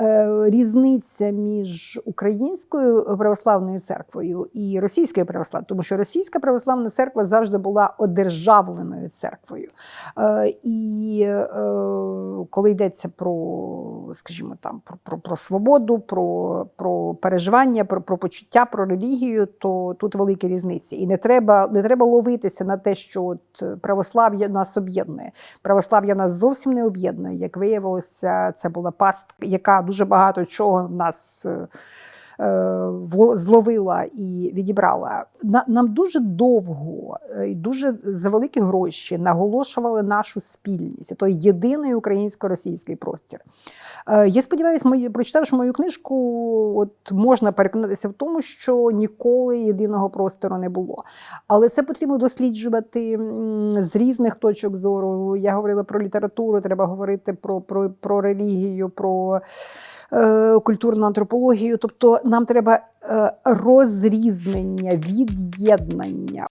е, різниця між українською православною церквою і російською православною, тому що російська православна церква завжди була одержавленою церквою. Е, І е, коли йдеться про, скажімо, там про, про, про свободу, про, про переживання, про, про почуття, про релігію, то тут великі різниці. І не треба, не треба ловитися на те, що от православ'я нас об'єднує. Православ'я нас зовсім не об'єднує. Як виявилося, це була пастка, яка дуже багато чого в нас. Е, Зловила і відібрала. Нам дуже довго е, і дуже за великі гроші наголошували нашу спільність, той єдиний українсько-російський простір. Е, Я сподіваюся, прочитавши мою книжку, от можна переконатися в тому, що ніколи єдиного простору не було. Але це потрібно досліджувати з різних точок зору. Я говорила про літературу, треба говорити про, про, про релігію, про культурну антропологію. Тобто нам треба е, розрізнення, від'єднання.